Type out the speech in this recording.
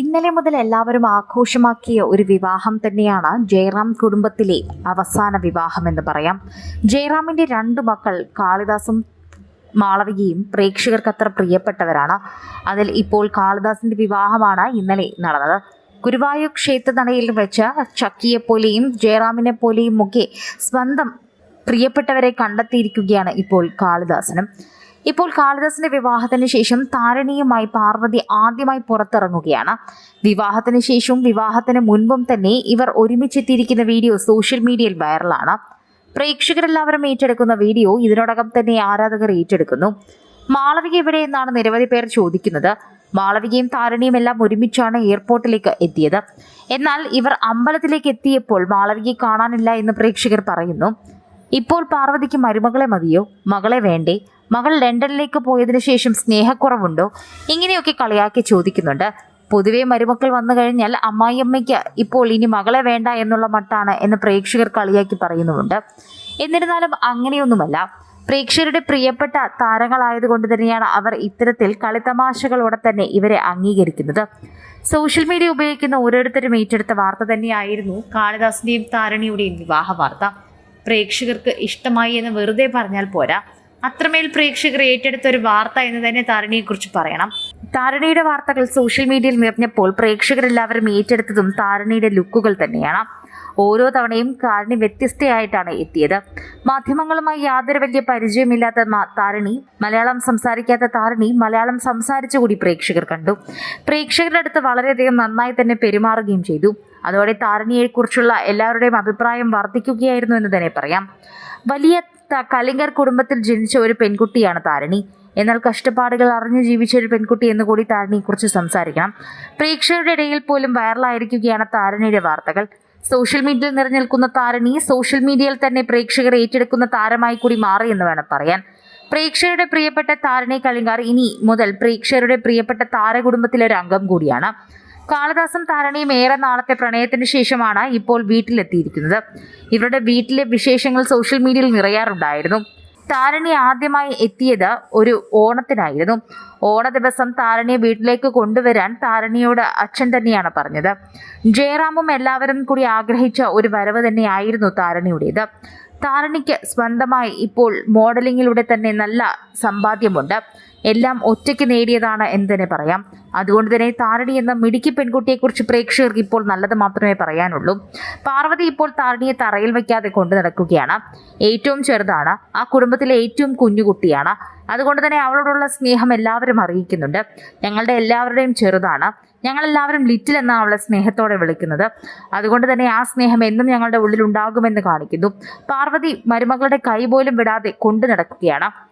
ഇന്നലെ മുതൽ എല്ലാവരും ആഘോഷമാക്കിയ ഒരു വിവാഹം തന്നെയാണ് ജയറാം കുടുംബത്തിലെ അവസാന വിവാഹം എന്ന് പറയാം. ജയറാമിന്റെ രണ്ട് മക്കൾ കാളിദാസും മാളവികയും പ്രേക്ഷകർക്ക് അത്ര പ്രിയപ്പെട്ടവരാണ്. അതിൽ ഇപ്പോൾ കാളിദാസിന്റെ വിവാഹമാണ് ഇന്നലെ നടന്നത്. ഗുരുവായൂർ ക്ഷേത്രനടയിൽ വെച്ച് ചക്കിയെപ്പോലെയും ജയറാമിനെ പോലെയും ഒക്കെ സ്വന്തം പ്രിയപ്പെട്ടവരെ കണ്ടെത്തിയിരിക്കുകയാണ് ഇപ്പോൾ കാളിദാസനും. ഇപ്പോൾ കാളിദാസിന്റെ വിവാഹത്തിന് ശേഷം താരണിയുമായി പാർവതി ആദ്യമായി പുറത്തിറങ്ങുകയാണ്. വിവാഹത്തിന് ശേഷവും വിവാഹത്തിന് മുൻപും തന്നെ ഇവർ ഒരുമിച്ചെത്തിയിരിക്കുന്ന വീഡിയോ സോഷ്യൽ മീഡിയയിൽ വൈറലാണ്. പ്രേക്ഷകരെല്ലാവരും ഏറ്റെടുക്കുന്ന വീഡിയോ ഇതിനോടകം തന്നെ ആരാധകർ ഏറ്റെടുക്കുന്നു. മാളവിക എവിടെ എന്നാണ് നിരവധി പേർ ചോദിക്കുന്നത്. മാളവികയും താരണിയും എല്ലാം ഒരുമിച്ചാണ് എയർപോർട്ടിലേക്ക് എത്തിയത്. എന്നാൽ ഇവർ അമ്പലത്തിലേക്ക് എത്തിയപ്പോൾ മാളവികയെ കാണാനില്ല എന്ന് പ്രേക്ഷകർ പറയുന്നു. ഇപ്പോൾ പാർവതിക്ക് മരുമകളെ മതിയോ? മകളെ വേണ്ടേ? മകൾ ലണ്ടനിലേക്ക് പോയതിനു ശേഷം സ്നേഹക്കുറവുണ്ടോ? ഇങ്ങനെയൊക്കെ കളിയാക്കി ചോദിക്കുന്നുണ്ട്. പൊതുവെ മരുമക്കൾ വന്നു കഴിഞ്ഞാൽ അമ്മായിയമ്മയ്ക്ക് ഇപ്പോൾ ഇനി മകളെ വേണ്ട എന്നുള്ള മട്ടാണ് എന്ന് പ്രേക്ഷകർ കളിയാക്കി പറയുന്നുമുണ്ട്. എന്നിരുന്നാലും അങ്ങനെയൊന്നുമല്ല. പ്രേക്ഷകരുടെ പ്രിയപ്പെട്ട താരങ്ങളായതുകൊണ്ട് തന്നെയാണ് അവർ ഇത്തരത്തിൽ കളിത്തമാശകളോടെ തന്നെ ഇവരെ അംഗീകരിക്കുന്നത്. സോഷ്യൽ മീഡിയ ഉപയോഗിക്കുന്ന ഓരോരുത്തരും ഏറ്റെടുത്ത വാർത്ത തന്നെയായിരുന്നു കാളിദാസിന്റെയും താരണിയുടെയും വിവാഹ വാർത്ത. പ്രേക്ഷകർക്ക് ഇഷ്ടമായി എന്ന് വെറുതെ പറഞ്ഞാൽ പോരാ. അത്രമേൽ പ്രേക്ഷകർ ഏറ്റെടുത്ത ഒരു വാർത്ത എന്ന് തന്നെ താരണിയെക്കുറിച്ച് പറയണം. താരണിയുടെ വാർത്തകൾ സോഷ്യൽ മീഡിയയിൽ നിറഞ്ഞപ്പോൾ പ്രേക്ഷകരെല്ലാവരും ഏറ്റെടുത്തതും താരണിയുടെ ലുക്കുകൾ തന്നെയാണ്. ഓരോ തവണയും താരണി വ്യത്യസ്തയായിട്ടാണ് എത്തിയത്. മാധ്യമങ്ങളുമായി യാതൊരു വലിയ പരിചയമില്ലാത്ത താരണി മലയാളം സംസാരിക്കാത്ത താരണി മലയാളം സംസാരിച്ചുകൂടി പ്രേക്ഷകർ കണ്ടു. പ്രേക്ഷകരുടെ അടുത്ത് വളരെയധികം നന്നായി തന്നെ പെരുമാറുകയും ചെയ്തു. അതോടെ താരണിയെക്കുറിച്ചുള്ള എല്ലാവരുടെയും അഭിപ്രായം വർദ്ധിക്കുകയായിരുന്നു എന്ന് തന്നെ പറയാം. വലിയ ത- കലിംഗർ കുടുംബത്തിൽ ജനിച്ച ഒരു പെൺകുട്ടിയാണ് താരണി. എന്നാൽ കഷ്ടപ്പാടുകൾ അറിഞ്ഞു ജീവിച്ച ഒരു പെൺകുട്ടി എന്ന് കൂടി താരണിയെക്കുറിച്ച് സംസാരിക്കണം. പ്രേക്ഷകരുടെ ഇടയിൽ പോലും വൈറലായിരിക്കുകയാണ് താരണിയുടെ വാർത്തകൾ. സോഷ്യൽ മീഡിയയിൽ നിറഞ്ഞു താരണി സോഷ്യൽ മീഡിയയിൽ തന്നെ പ്രേക്ഷകർ ഏറ്റെടുക്കുന്ന താരമായി കൂടി മാറി എന്ന് വേണം പറയാൻ. പ്രേക്ഷകരുടെ പ്രിയപ്പെട്ട താരണി കലിംഗാർ ഇനി മുതൽ പ്രേക്ഷകരുടെ പ്രിയപ്പെട്ട താരകുടുംബത്തിലെ ഒരു അംഗം കൂടിയാണ്. കാളിദാസും താരണിയും ഏറെ നാളത്തെ പ്രണയത്തിന് ശേഷമാണ് ഇപ്പോൾ വീട്ടിലെത്തിയിരിക്കുന്നത്. ഇവരുടെ വീട്ടിലെ വിശേഷങ്ങൾ സോഷ്യൽ മീഡിയയിൽ നിറയാറുണ്ടായിരുന്നു. താരണി ആദ്യമായി എത്തിയത് ഒരു ഓണത്തിനായിരുന്നു. ഓണ ദിവസം താരണിയെ വീട്ടിലേക്ക് കൊണ്ടുവരാൻ താരണിയോട് അച്ഛൻ തന്നെയാണ് പറഞ്ഞത്. ജയറാമും എല്ലാവരും കൂടി ആഗ്രഹിച്ച ഒരു വരവ് തന്നെയായിരുന്നു താരണിയുടേത്. താരണിക്ക് സ്വന്തമായി ഇപ്പോൾ മോഡലിങ്ങിലൂടെ തന്നെ നല്ല സമ്പാദ്യമുണ്ട്. എല്ലാം ഒറ്റയ്ക്ക് നേടിയതാണ് എന്ന് തന്നെ പറയാം. അതുകൊണ്ട് തന്നെ താരണി എന്ന മിടുക്കി പെൺകുട്ടിയെക്കുറിച്ച് പ്രേക്ഷകർക്ക് ഇപ്പോൾ നല്ലത് മാത്രമേ പറയാനുള്ളൂ. പാർവതി ഇപ്പോൾ താരണിയെ തറയിൽ വയ്ക്കാതെ കൊണ്ടു നടക്കുകയാണ്. ഏറ്റവും ചെറുതാണ്. ആ കുടുംബത്തിലെ ഏറ്റവും കുഞ്ഞുകുട്ടിയാണ് അതുകൊണ്ട് തന്നെ അവളോടുള്ള സ്നേഹം എല്ലാവരും അറിയിക്കുന്നുണ്ട്. ഞങ്ങളുടെ എല്ലാവരുടെയും ചെറുതാണ്. ഞങ്ങളെല്ലാവരും ലിറ്റിൽ എന്നാണ് അവളെ സ്നേഹത്തോടെ വിളിക്കുന്നത്. അതുകൊണ്ട് തന്നെ ആ സ്നേഹം എന്നും ഞങ്ങളുടെ ഉള്ളിൽ ഉണ്ടാകുമെന്ന് കാണിക്കുന്നു. പാർവതി മരുമകളുടെ കൈ പോലും വിടാതെ കൊണ്ടു നടക്കുകയാണ്.